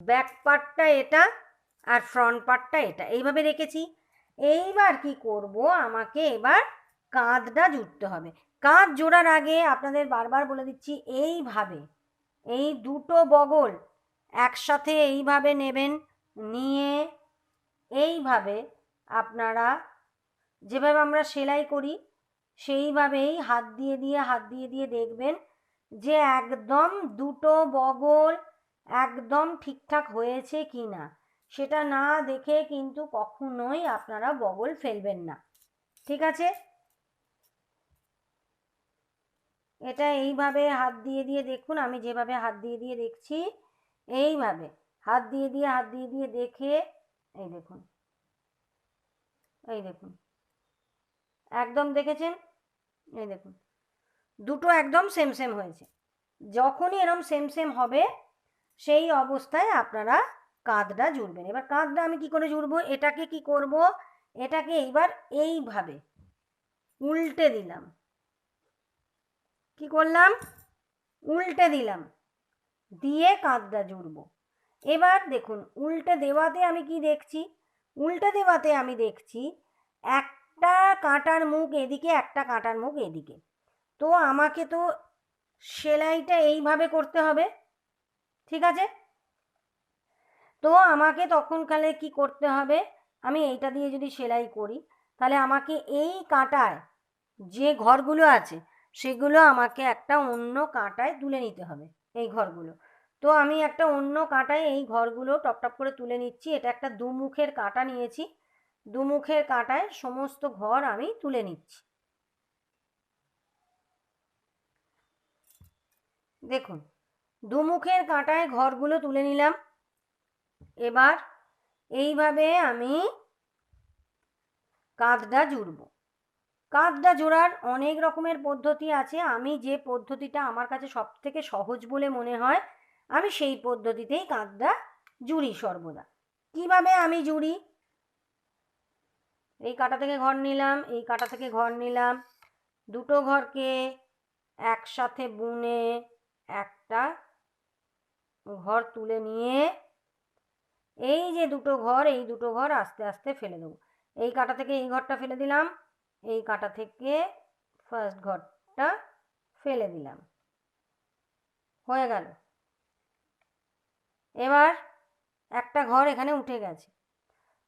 Back পার্টটা এটা আর front পার্টটা এটা। এইভাবে রেখেছি। এইবার কি করব? আমাকে এবার কাঁধটা জুড়তে হবে। কাঁধ জোড়ার আগে আপনাদের বারবার বলে দিচ্ছি, এইভাবে, এই দুটো বগল একসাথে এইভাবে নেবেন, নিয়ে এইভাবে আপনারা যেভাবে আমরা সেলাই করি, সেইভাবেই হাত দিয়ে দিয়ে, হাত দিয়ে দিয়ে দেখবেন যে একদম দুটো বগল একদম ঠিকঠাক হয়েছে কি না, সেটা না দেখে কিন্তু কখনোই আপনারা বগল ফেলবেন না। ঠিক আছে? এটা এইভাবে হাত দিয়ে দিয়ে দেখুন, আমি যেভাবে হাত দিয়ে দিয়ে দেখছি, এইভাবে হাত দিয়ে দিয়ে, হাত দিয়ে দিয়ে দেখে, এই দেখুন এই দেখুন, একদম দেখেছেন? এই দেখুন, দুটো একদম সেম সেম হয়েছে, যখনই এরম সেম সেম হবে সেই অবস্থায় আপনারা কাঁধটা জুড়বেন। এবার কাঁধটা আমি কি করে জুড়বো? এটাকে কি করব? এটাকে এইবার এইভাবে উল্টে দিলাম। কি করলাম? উল্টে দিলাম। দিয়ে কাঁধটা জুড়বো। এবার দেখুন, উল্টে দেওয়াতে আমি কি দেখছি? উল্টে দেওয়াতে আমি দেখছি, একটা কাঁটার মুখ এদিকে, একটা কাঁটার মুখ এদিকে। তো আমাকে তো সেলাইটা এইভাবে করতে হবে। ঠিক আছে? তো আমাকে তখনকালে কি করতে হবে? আমি এইটা দিয়ে যদি সেলাই করি, তাহলে আমাকে এই কাঁটায় যে ঘরগুলো আছে, সেগুলো আমাকে একটা অন্য কাঁটায় তুলে নিতে হবে, এই ঘরগুলো। তো আমি একটা অন্য কাঁটায় এই ঘরগুলো টপ টপ করে তুলে নিচ্ছি। এটা একটা দুমুখের কাঁটা নিয়েছি। দুমুখের কাঁটায় সমস্ত ঘর আমি তুলে নিচ্ছি। দেখুন দুমুখের কাঁটায় ঘরগুলো তুলে নিলাম। এবার এইভাবে আমি কাঁধটা জুড়ব। কাঁধটা জোড়ার অনেক রকমের পদ্ধতি আছে। আমি যে পদ্ধতিটা আমার কাছে সব থেকে সহজ বলে মনে হয়, আমি সেই পদ্ধতিতেই কাঁধটা জুড়ি সর্বদা। কীভাবে আমি জুড়ি? এই কাটা থেকে ঘর নিলাম, এই কাটা থেকে ঘর নিলাম। দুটো ঘরকে একসাথে বুনে একটা ঘর তুলে নিয়ে এই যে দুটো ঘর, এই দুটো ঘর আস্তে আস্তে ফেলে দেবো। এই কাটা থেকে এই ঘরটা ফেলে দিলাম। এই কাটা থেকে ফার্স্ট ঘরটা ফেলে দিলাম। হয়ে গেল। এবার একটা ঘর এখানে উঠে গেছে।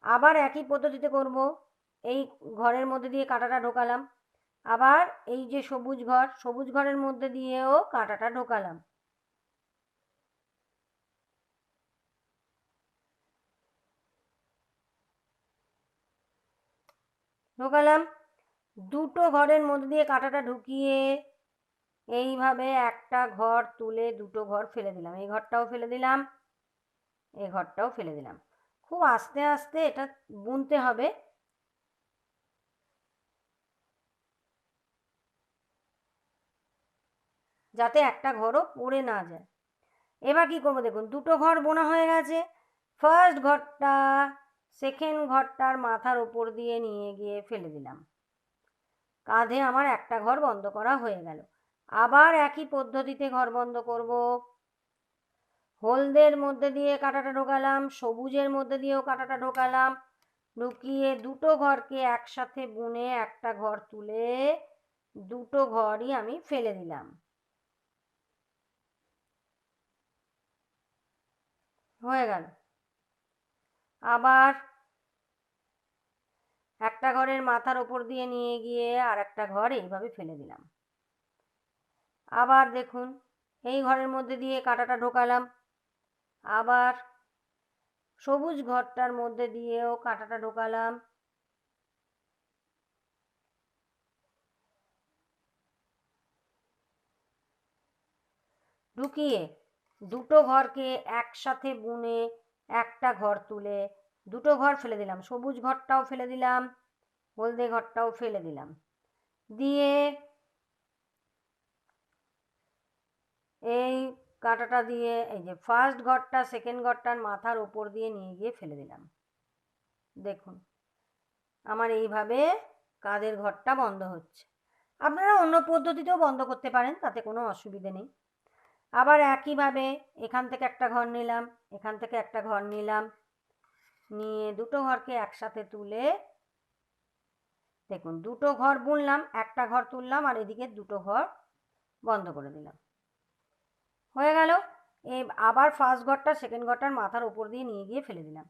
আবার একই পদ্ধতিতে করব। এই ঘরের মধ্যে দিয়ে কাঁটাটা ঢোকালাম। আবার এই যে সবুজ ঘর, সবুজ ঘরের মধ্যে দিয়েও কাঁটাটা ঢোকালাম। ঢোকালাম। দুটো ঘরের মধ্যে দিয়ে কাঁটাটা ঢুকিয়ে এইভাবে একটা ঘর তুলে দুটো ঘর ফেলে দিলাম। এই ঘরটাও ফেলে দিলাম, এই ঘরটাও ফেলে দিলাম। খুব আস্তে আস্তে এটা বুনতে হবে। যাতে একটা ঘরও পড়ে না যায়। এবার কি করব দেখুন, দুটো ঘর বোনা হয়ে গেছে। ফার্স্ট ঘরটা সেকেন্ড ঘরটার মাথার ওপর দিয়ে নিয়ে গিয়ে ফেলে দিলাম। কাঁধে আমার একটা ঘর বন্ধ করা হয়ে গেল। আবার একই পদ্ধতিতে ঘর বন্ধ করব। হলদের মধ্যে দিয়ে কাঁটাটা ঢোকালাম, সবুজের মধ্যে দিয়েও কাঁটাটা ঢোকালাম। ঢুকিয়ে দুটো ঘরকে একসাথে বুনে একটা ঘর তুলে দুটো ঘরই আমি ফেলে দিলাম। হয়ে গেল। আবার একটা ঘরের মাথার ওপর দিয়ে নিয়ে গিয়ে আর একটা ঘর এইভাবে ফেলে দিলাম। আবার দেখুন, এই ঘরের মধ্যে দিয়ে কাঁটাটা ঢোকালাম। আবার সবুজ ঘরটার মধ্যে দিয়েও কাঁটাটা ঢোকালাম। ঢুকিয়ে দুটো ঘরকে একসাথে বুনে একটা ঘর তুলে, দুটো ঘর ফেলে দিলাম। সবুজ ঘরটাও ফেলে দিলাম, হলদে ঘরটাও ফেলে দিলাম। দিয়ে এই কাঁটাটা দিয়ে, এই যে ফার্স্ট ঘরটা সেকেন্ড ঘরটার মাথার ওপর দিয়ে নিয়ে গিয়ে ফেলে দিলাম। দেখুন, আমার এইভাবে কাদের ঘরটা বন্ধ হচ্ছে। আপনারা অন্য পদ্ধতিতেও বন্ধ করতে পারেন, তাতে কোনো অসুবিধে নেই। আবার একইভাবে এখান থেকে একটা ঘর নিলাম, এখান থেকে একটা ঘর নিলাম। নিয়ে দুটো ঘরকে একসাথে তুলে, দেখুন দুটো ঘর বুনলাম, একটা ঘর তুললাম আর এদিকে দুটো ঘর বন্ধ করে দিলাম। হয়ে গেল। এ আবার ফার্স্ট ঘরটা সেকেন্ড ঘরটার মাথার উপর দিয়ে নিয়ে গিয়ে ফেলে দিলাম।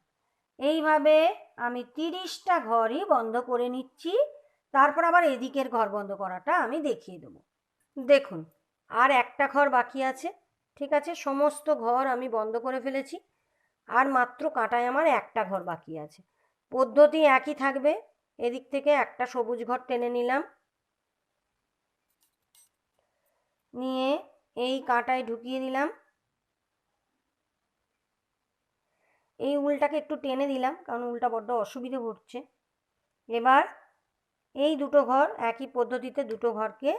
এইভাবে আমি তিরিশটা ঘরই বন্ধ করে নিচ্ছি। তারপর আবার এদিকের ঘর বন্ধ করাটা আমি দেখিয়ে দেবো। দেখুন আর একটা ঘর বাকি আছে, ঠিক আছে? সমস্ত ঘর আমি বন্ধ করে ফেলেছি। আর মাত্র কাঁটায় আমার একটা ঘর বাকি আছে। পদ্ধতি একই থাকবে। এদিক থেকে একটা সবুজ ঘর টেনে নিলাম। নিয়ে এই কাঁটায় ঢুকিয়ে দিলাম। এই উলটাকে একটু টেনে দিলাম, কারণ উলটা বড্ড অসুবিধে হচ্ছে এবার এই দুটো ঘর একই পদ্ধতিতে দুটো ঘরকে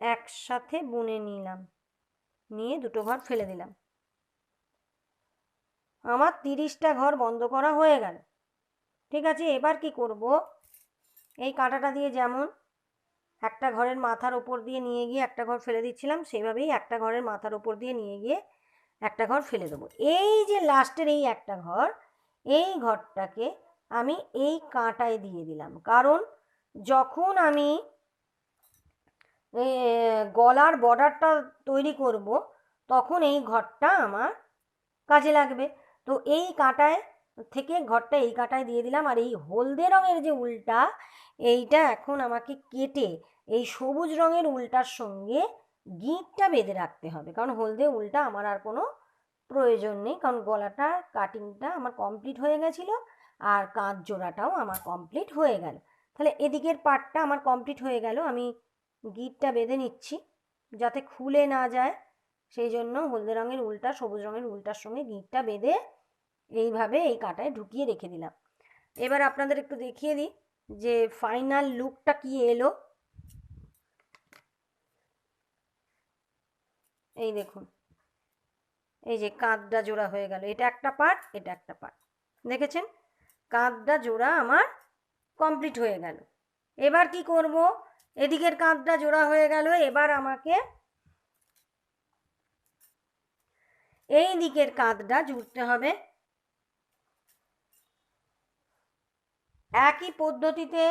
একসাথে বুনে নিলাম। নিয়ে দুটো ঘর ফেলে দিলাম। আমার তিরিশটা ঘর বন্ধ করা হয়ে গেল। ঠিক আছে, এবার কি করব? এই কাঁটাটা দিয়ে যেমন একটা ঘরের মাথার ওপর দিয়ে নিয়ে গিয়ে একটা ঘর ফেলে দিচ্ছিলাম সেইভাবেই একটা ঘরের মাথার ওপর দিয়ে নিয়ে গিয়ে একটা ঘর ফেলে দেবো। এই যে লাস্টের এই একটা ঘর, এই ঘরটাকে আমি এই কাঁটায় দিয়ে দিলাম। কারণ যখন আমি গলার বর্ডারটা তৈরি করব, তখন এই ঘরটা আমার কাজে লাগবে। তো এই কাঁটায় থেকে ঘরটা এই কাঁটায় দিয়ে দিলাম, আর এই হলদে রঙের যে উলটা, এইটা এখন আমাকে কেটে এই সবুজ রঙের উলটার সঙ্গে গিঁটটা বেঁধে রাখতে হবে। কারণ হলদে উলটা আমার আর কোনো প্রয়োজন নেই, কারণ গলাটা কাটিংটা আমার কমপ্লিট হয়ে গেছিল, আর কাঁধ জোড়াটাও আমার কমপ্লিট হয়ে গেল। তাহলে এদিকের পার্টটা আমার কমপ্লিট হয়ে গেল, আমি গিটটা বেঁধে নিচ্ছি, যাতে খুলে না যায়। সেই জন্য হলদে রঙের উলটা, সবুজ রঙের উলটার সঙ্গে গিঁটটা বেঁধে এইভাবে এই কাঁটায় ঢুকিয়ে রেখে দিলাম। এবার আপনাদের একটু দেখিয়ে দিই যে ফাইনাল লুকটা কি এলো। এই দেখুন, এই যে কাঁধটা জোড়া হয়ে গেল। এটা একটা পার্ট, এটা একটা পার্ট। দেখেছেন? কাঁধটা জোড়া আমার কমপ্লিট হয়ে গেল। এবার কি করব? এদিকের কাঁধটা জোড়া হয়ে গেল, এবার আমাকে এই দিকের কাঁধটা জুড়তে হবে। একই পদ্ধতিতে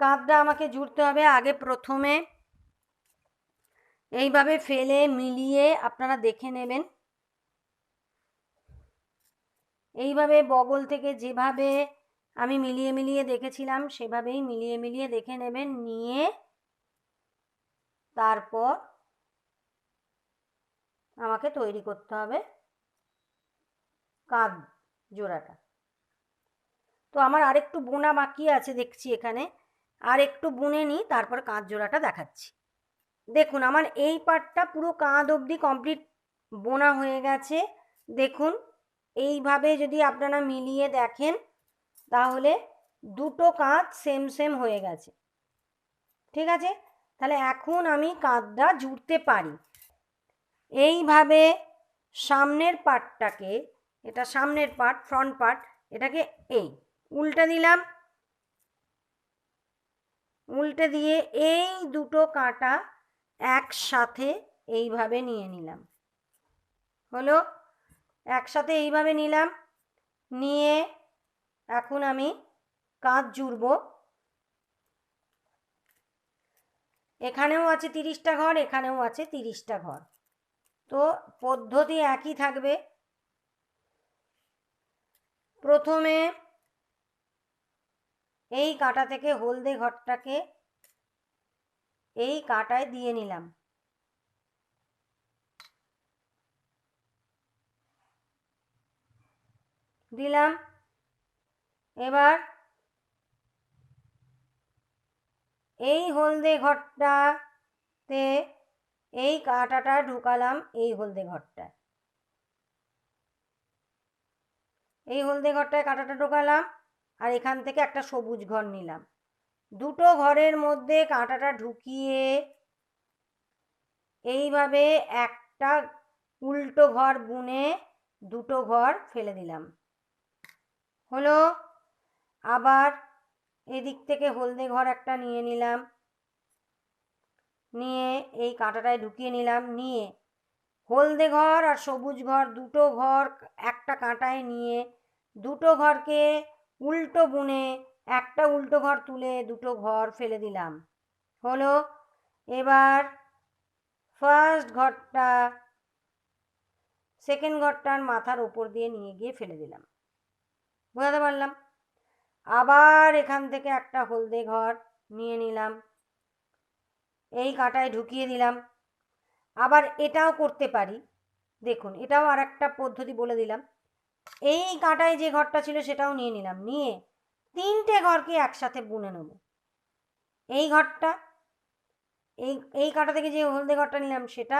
কাঁধটা আমাকে জুড়তে হবে আগে প্রথমে। এইভাবে ফেলে মিলিয়ে আপনারা দেখে নেবেন। এইভাবে বগল থেকে যেভাবে আমি মিলিয়ে মিলিয়ে দেখেছিলাম, সেভাবেই মিলিয়ে মিলিয়ে দেখে নেবেন, নিয়ে তারপর আমাকে তৈরি করতে হবে কাঁধ জোড়াটা। তো আমার আরেকটু বোনা বাকি আছে দেখছি এখানে, আর একটু বুনে নিই, তারপর কাঁধ জোড়াটা দেখাচ্ছি। দেখুন, আমার এই পার্টটা পুরো কাঁধ অবধি কমপ্লিট বোনা হয়ে গেছে। দেখুন, এইভাবে যদি আপনারা মিলিয়ে দেখেন তাহলে দুটো কাঁধ সেম সেম হয়ে গেছে। ঠিক আছে? তাহলে এখন আমি কাঁধটা জুড়তে পারি। এইভাবে সামনের পার্টটাকে এটা সামনের পার্ট ফ্রন্ট পার্ট এটাকে এই উল্টে দিলাম। উল্টে দিয়ে এই দুটো কাঁটা একসাথে এইভাবে নিয়ে নিলাম। হলো? একসাথে এইভাবে নিলাম। নিয়ে এখন আমি কাঁধ জুড়ব। এখানেও আছে তিরিশটা ঘর, এখানেও আছে তিরিশটা ঘর। তো পদ্ধতি একই থাকবে। প্রথমে এই কাঁটা থেকে হলদে ঘরটাকে এই কাঁটায় দিয়ে নিলাম। দিলাম। এবার এই হলদে ঘরটাতে এই কাঁটাটা ঢুকালাম এই হলদে ঘরটায়। এই হলদে ঘরটায় কাঁটাটা ঢোকালাম আর এখান থেকে একটা সবুজ ঘর নিলাম। দুটো ঘরের মধ্যে কাঁটাটা ঢুকিয়ে এইভাবে একটা উল্টো ঘর বুনে দুটো ঘর ফেলে দিলাম। হলো আবার এদিক থেকে হলদে ঘর একটা নিয়ে নিলাম। নিয়ে এই কাঁটাটায় ঢুকিয়ে নিলাম। নিয়ে হলদে ঘর আর সবুজ ঘর দুটো ঘর একটা কাঁটায় নিয়ে দুটো ঘরকে উল্টো বুনে একটা উল্টো ঘর তুলে দুটো ঘর ফেলে দিলাম। হলো এবার ফার্স্ট ঘরটা সেকেন্ড ঘরটার মাথার ওপর দিয়ে নিয়ে গিয়ে ফেলে দিলাম। বোঝাতে পারলাম? আবার এখান থেকে একটা হলদে ঘর নিয়ে নিলাম। এই কাঁটায় ঢুকিয়ে দিলাম। আবার এটাও করতে পারি। দেখুন, এটাও আর একটা পদ্ধতি বলে দিলাম। এই কাঁটায় যে ঘরটা ছিল সেটাও নিয়ে নিলাম। নিয়ে তিনটে ঘরকে একসাথে বুনে নেব। এই ঘরটা, এই এই কাঁটা থেকে যে হলদে ঘরটা নিলাম সেটা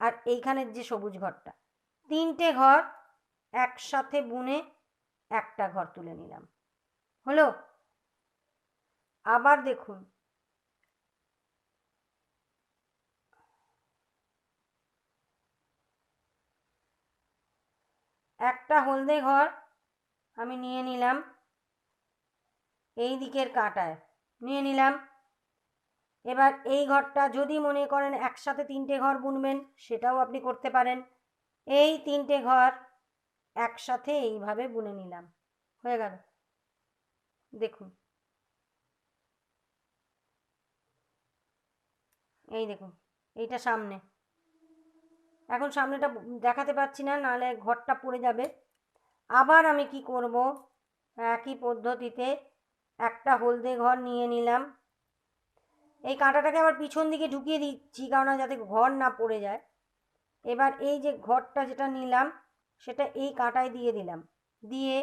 আর এইখানের যে সবুজ ঘরটা। তিনটে ঘর একসাথে বুনে একটা ঘর তুলে নিলাম। হলো? আবার দেখুন। একটা হলদে ঘর আমি নিয়ে নিলাম এই দিকের কাঁটায়। নিয়ে নিলাম। এবার এই ঘরটা যদি মনে করেন একসাথে তিনটে ঘর বুনবেন, সেটাও আপনি করতে পারেন। এই তিনটে ঘর একসাথে এইভাবে বুনে নিলাম। হয়ে গেল। দেখুন। এই দেখুন, এইটা সামনে। এখন সামনেটা দেখাতে পাচ্ছি না, নাহলে ঘরটা পড়ে যাবে। আবার আমি কি করব? একই পদ্ধতিতে একটা হলদে ঘর নিয়ে নিলাম। এই কাঁটাটাকে আবার পিছন দিকে ঢুকিয়ে দিচ্ছি, কারণ যাতে ঘর না পড়ে যায়। এবার এই যে ঘরটা যেটা নিলাম, সেটা এই কাঁটায় দিয়ে দিলাম। দিয়ে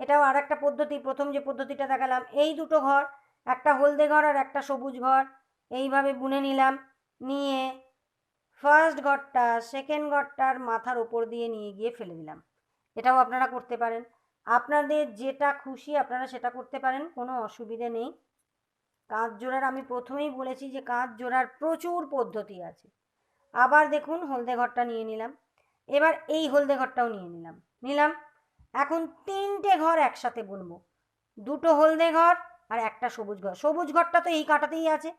এটাও আর একটা পদ্ধতি, প্রথম যে পদ্ধতিটা দেখালাম, এই দুটো ঘর, একটা হলদে ঘর আর একটা সবুজ ঘর, এইভাবে বুনে নিলাম, নিয়ে ফার্স্ট ঘরটা সেকেন্ড ঘরটার মাথার ওপর দিয়ে নিয়ে গিয়ে ফেলে দিলাম। এটাও আপনারা করতে পারেন। আপনাদের যেটা খুশি আপনারা সেটা করতে পারেন, কোনো অসুবিধে নেই। কাঁচ জোড়ার, আমি প্রথমেই বলেছি যে কাঁচ জোড়ার প্রচুর পদ্ধতি আছে। আবার দেখুন হলদে ঘরটা নিয়ে নিলাম। এবার এই হলদে ঘরটাও নিয়ে নিলাম। নিলাম এখন তিনটে ঘর একসাথে বুনবো। দুটো হলদে ঘর আর একটা সবুজ ঘর। সবুজ ঘরটা তো এই কাঁটাতেই আছে।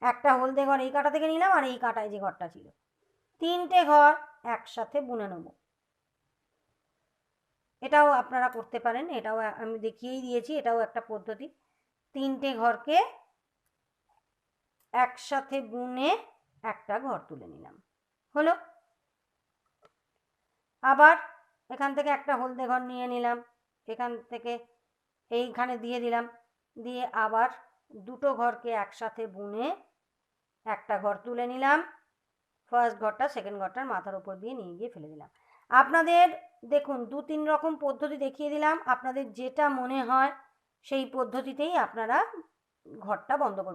একটা হলদে ঘর এই কাঁটা থেকে নিলাম আর এই কাঁটায় যে ঘরটা ছিল। তিনটে ঘর একসাথে বুনে নেব। এটাও আপনারা করতে পারেন। এটাও আমি দেখিয়েই দিয়েছি। এটাও একটা পদ্ধতি। তিনটে ঘরকে একসাথে বুনে একটা ঘর তুলে নিলাম। হলো? আবার এখান থেকে একটা হলদে ঘর নিয়ে নিলাম। এখান থেকে এইখানে দিয়ে দিলাম। দিয়ে আবার দুটো ঘরকে একসাথে বুনে একটা ঘর তুলে নিলাম। ফার্স্ট ঘরটা সেকেন্ড ঘরটার মাথার উপর দিয়ে নিয়ে গিয়ে ফেলে দিলাম। আপনাদের দেখুন, দু তিন রকম পদ্ধতি দেখিয়ে দিলাম। আপনাদের যেটা মনে হয় সেই পদ্ধতিতেই আপনারা ঘরটা বন্ধ করবেন